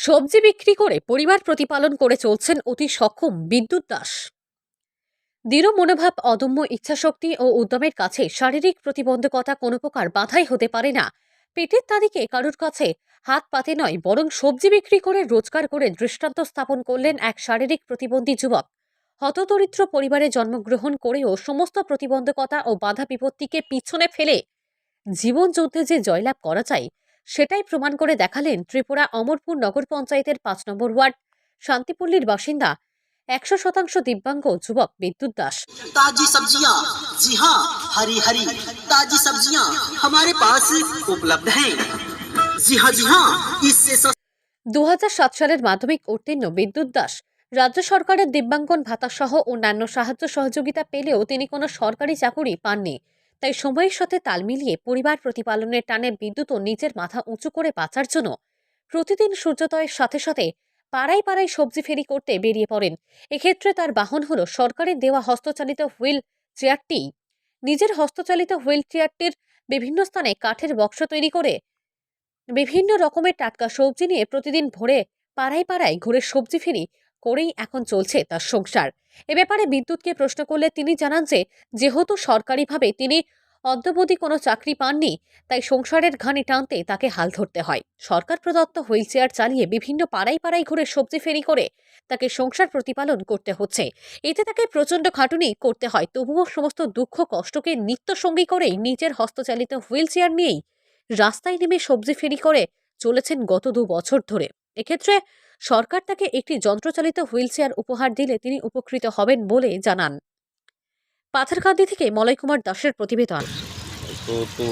সবজি বিক্রি করে পরিবার প্রতিপালন করে চলছেন অতি সক্ষম বিদ্যুৎ দাস। দৃঢ় মনোভাব, অদম্য ইচ্ছাশক্তি ও উদ্যমের কাছে শারীরিক প্রতিবন্ধকতা কোনো প্রকার বাধাই হতে পারে না। পেটের তাদিকে কারুর কাছে হাত পাতে নয়, বরং সবজি বিক্রি করে রোজগার করে দৃষ্টান্ত স্থাপন করলেন এক শারীরিক প্রতিবন্ধী যুবক। হতদরিদ্র পরিবারে জন্মগ্রহণ করেও সমস্ত প্রতিবন্ধকতা ও বাধা বিপত্তিকে পিছনে ফেলে জীবন যুদ্ধে যে জয়লাভ করা যায় সেটাই প্রমাণ করে দেখালেন ত্রিপুরা অমরপুর নগর পঞ্চায়েতের পাঁচ নম্বর ওয়ার্ড শান্তিপল্লীর বাসিন্দা একশো শতাংশ দিব্যাঙ্গ যুবক বিদ্যুৎ দাস ताजी सब्जियां जी हाँ हरी हरी ताजी सब्जियां हमारे पास उपलब्ध हैं जी हाँ जी हाँ इससे सस्ता দু সালের মাধ্যমিক উত্তীর্ণ বিদ্যুৎ দাস রাজ্য সরকারের দিব্যাঙ্গন ভাতা সহ অন্যান্য সাহায্য সহযোগিতা পেলেও তিনি কোনো সরকারি চাকুরি পাননি তাই সময়ের সাথে তাল মিলিয়ে পরিবার প্রতিপালনের টানে বিদ্যুৎ ও নিজের মাথা উঁচু করে বাঁচার জন্য প্রতিদিন সূর্যোদয়ের সাথে সাথে পাড়ায় পাড়ায় সবজি ফেরি করতে বেরিয়ে পড়েন। এক্ষেত্রে তার বাহন হলো সরকারের দেওয়া হস্তচালিত হুইল চেয়ারটি। নিজের হস্তচালিত হুইল চেয়ারটির বিভিন্ন স্থানে কাঠের বক্স তৈরি করে বিভিন্ন রকমের টাটকা সবজি নিয়ে প্রতিদিন ভোরে পাড়ায় পাড়ায় ঘুরে সবজি ফেরি করেই এখন চলছে তার সংসার। এ ব্যাপারে বিদ্যুৎকে প্রশ্ন করলে তিনি জানান যে, যেহেতু সরকারিভাবে তিনি অদ্যবধি কোনো চাকরি পাননি, তাই সংসারের ঘানি টানতে তাকে হাল ধরতে হয়। সরকার প্রদত্ত হুইল চেয়ার চালিয়ে বিভিন্ন পাড়ায় পাড়ায় ঘুরে সবজি ফেরি করে তাকে সংসার প্রতিপালন করতে হচ্ছে। এতে তাকে প্রচণ্ড খাটুনি করতে হয়। তবুও সমস্ত দুঃখ, কষ্টকে নিত্যসঙ্গী করেই নিজের হস্তচালিত হুইল চেয়ার নিয়েই রাস্তায় নেমে সবজি ফেরি করে চলেছেন গত দু বছর ধরে। এক্ষেত্রে সরকার তাকে একটি যন্ত্রচালিত হুইল চেয়ার উপহার দিলে তিনি উপকৃত হবেন বলে জানান। পাথারকান্দি থেকে মলয় কুমার দাসের প্রতিবেদন। তো তো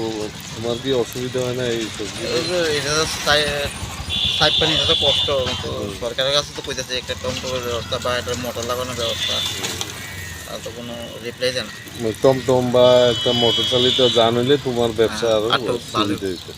তোমার কি অসুবিধা হয় না এই সবজি? এটা তো সাইড পানি এটা তো কষ্ট তো সরকারের কাছে তো কইতেছে একটা টমটমের ব্যবস্থা বা একটা মোটর লাগানোর ব্যবস্থা। আর তো কোনো রিপ্লাই দেন টমটম বা একটা মোটর চালিত হইলে তোমার ব্যবসা আরও আরও সুবিধা হইতো।